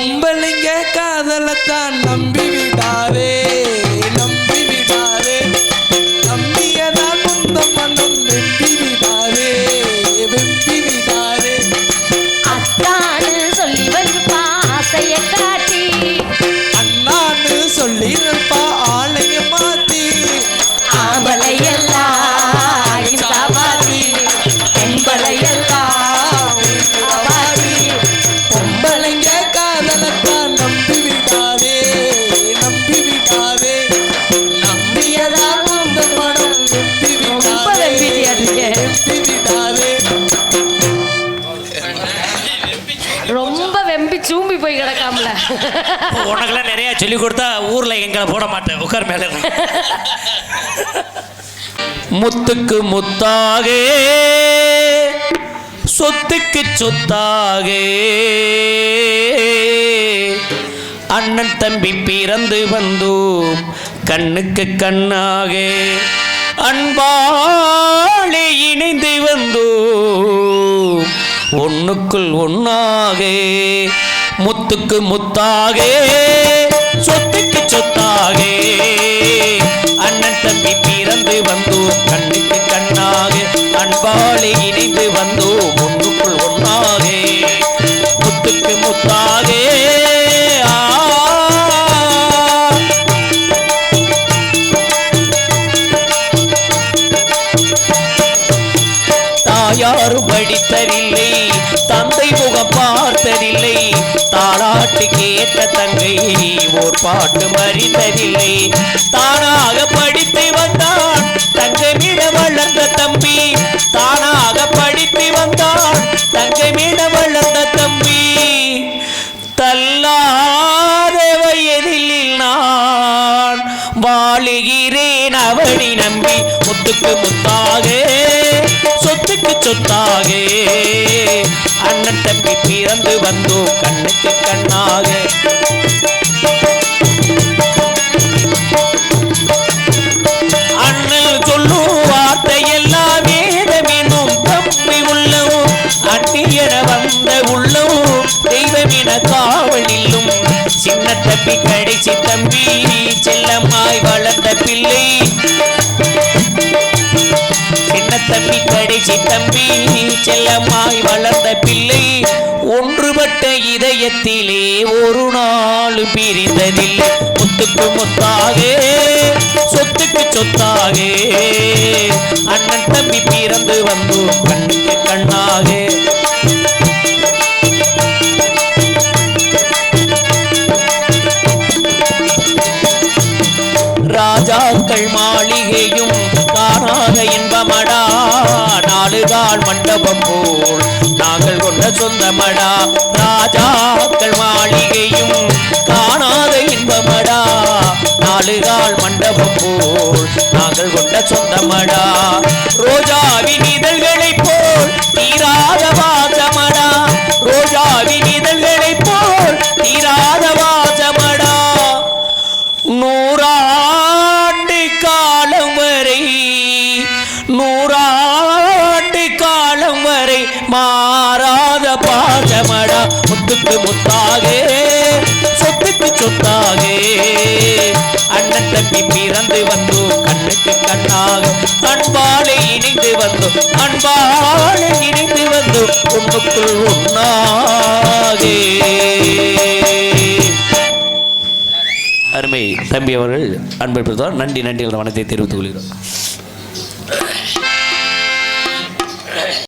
பொம்பளைங்க காதலத்தான் நம்பி உனக்கெல்லாம் நிறைய சொல்லி கொடுத்தா ஊர்ல எங்களை போட மாட்டேன். உட்கார் மேல முத்துக்கு முத்தாக சொத்துக்கு சொத்தாக. அண்ணன் தம்பி பிறந்து வந்தோம் கண்ணுக்கு கண்ணாக. அன்பாலே இணைந்து வந்தோம் ஒன்றுக்குள் ஒன்றாக முத்துக்கு முத்தாகே சொத்துக்கு சொத்தாகே. அண்ணன் தம்பி பிறந்து வந்தோம் கண்ணுக்கு கண்ணாக. அன்பாலே இணைந்து வந்தோம் ஒன்றுக்குள் ஒன்றாகே. முத்துக்கு முத்தாகே ஆ. தாயாரும் படித்ததில்லை தந்தை முகம் பார்த்ததில்லை பாட்டு கேட்ட தங்கை ஓர் பாட்டு மறிந்ததில்லை தானாக படித்து வந்தான் தங்கமிட வளர்ந்த தம்பி. தானாக படித்து வந்தான் தங்கமிட வளர்ந்த தம்பி. தள்ளாத வயதில் நான் வாழுகிறேன் அவனை நம்பி முத்துக்கு முத்தாக. சொத்துக்கு சொத்தாகே. அண்ணன் தம்பி பிறந்து வந்தோம் கண்ணுக்கு கண்ணாக. அண்ணல் சொல்லும் வார்த்தையெல்லாம் வேதமெனும் தம்பி உள்ளவும் அந்நியன வந்த உள்ளவும் தெய்வமென காவலிலும் சின்ன தம்பி கடைசி தம்பி செல்லமாய் வளர்ந்த பிள்ளை. தம்பி தம்பி செல்லமாய் வளர்ந்த பிள்ளை ஒன்றுபட்ட இதயத்திலே ஒரு நாள் பிரிந்ததில்லை. முத்துக்கு முத்தாக சொத்துக்கு சொத்தாக. அண்ணன் தம்பி பிறந்து வந்து கண்ணுக்கு கண்ணாக. ராஜாக்கள் மாளிகையும் காணாத இன்பமடா. நாடுகால் மண்டபம் போல். நாங்கள் கொண்ட சொந்தமடா ராஜாக்கள் மாளிகையும் காணாத இன்பமடா. நாடுகால் மண்டபம் போல். நாங்கள் கொண்ட சொந்தமடா மாறாத பாசமடா முத்துக்கு முத்தாகே சொத்துக்கு சொத்தாகே. அண்ணன் தம்பி பிறந்து வந்தோம் கண்ணுக்கு கண்ணாக அன்பாலே இணைந்து வந்தோம் அன்பாலே இணைந்து வந்தோம் ஒன்றுக்குள் உண்ணாகே அருமை தம்பி அவர்கள் அன்பு நன்றி நன்றி வணக்கத்தை தெரிவித்துக் கொள்கிறோம்.